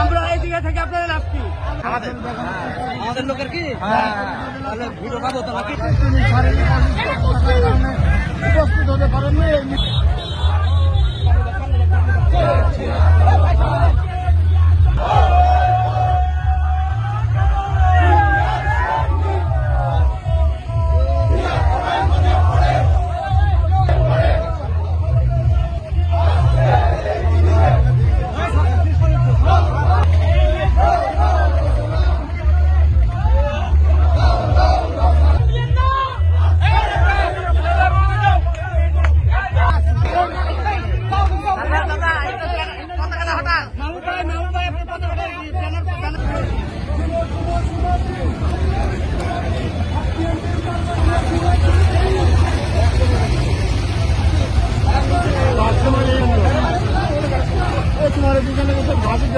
আমরা এই থেকে আপনাদের লাভ আমাদের আমাদের লোকের কি তাহলে ভিডিও পাবো তো নাকি উপস্থিত হতে পারেন এই মি-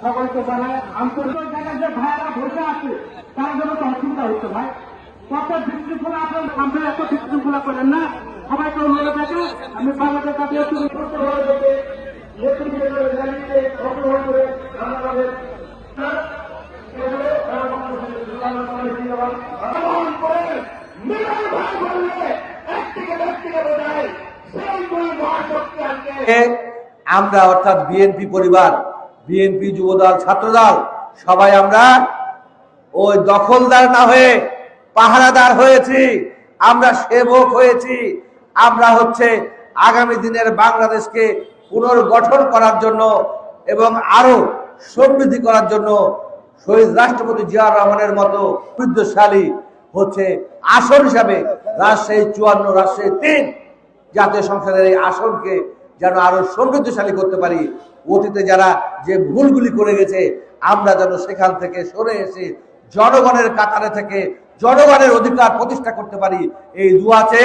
সকলকে জানায় আন্তর্জাতিক জায়গায় যে ভাইয়েরা বসে আছে তার জন্য তো অসুবিধা হচ্ছে ভাই। কত বিশৃঙ্খলা আপনার আপনারা এত বিশৃঙ্খলা করেন না? সবাইকে অনুরোধ আছে আমি বাংলাদেশ জাতীয় তরুণ করতে নেতৃত্বে র্যালিতে এ আমরা, অর্থাৎ বিএনপি পরিবার বিএনপি যুবদল, ছাত্রদল, সবাই আমরা ওই দখলদার না হয়ে পাহারাদার হয়েছি। আমরা সেবক হয়েছি। আমরা হচ্ছে আগামী দিনের বাংলাদেশকে পুনর্গঠন করার জন্য এবং আরও সমৃদ্ধি করার জন্য শহীদ রাষ্ট্রপতি জিয়াউর রহমানের মতো বৃদ্ধশালী হচ্ছে আসন হিসাবে রাজশাহী চুয়ান্ন, রাজশাহী তিন জাতীয় সংসদের এই আসনকে যেন আরও সমৃদ্ধশালী করতে পারি। অতীতে যারা যে ভুলগুলি করে গেছে, আমরা যেন সেখান থেকে সরে এসে জনগণের কাতারে থেকে জনগণের অধিকার প্রতিষ্ঠা করতে পারি। এই দুয়াতে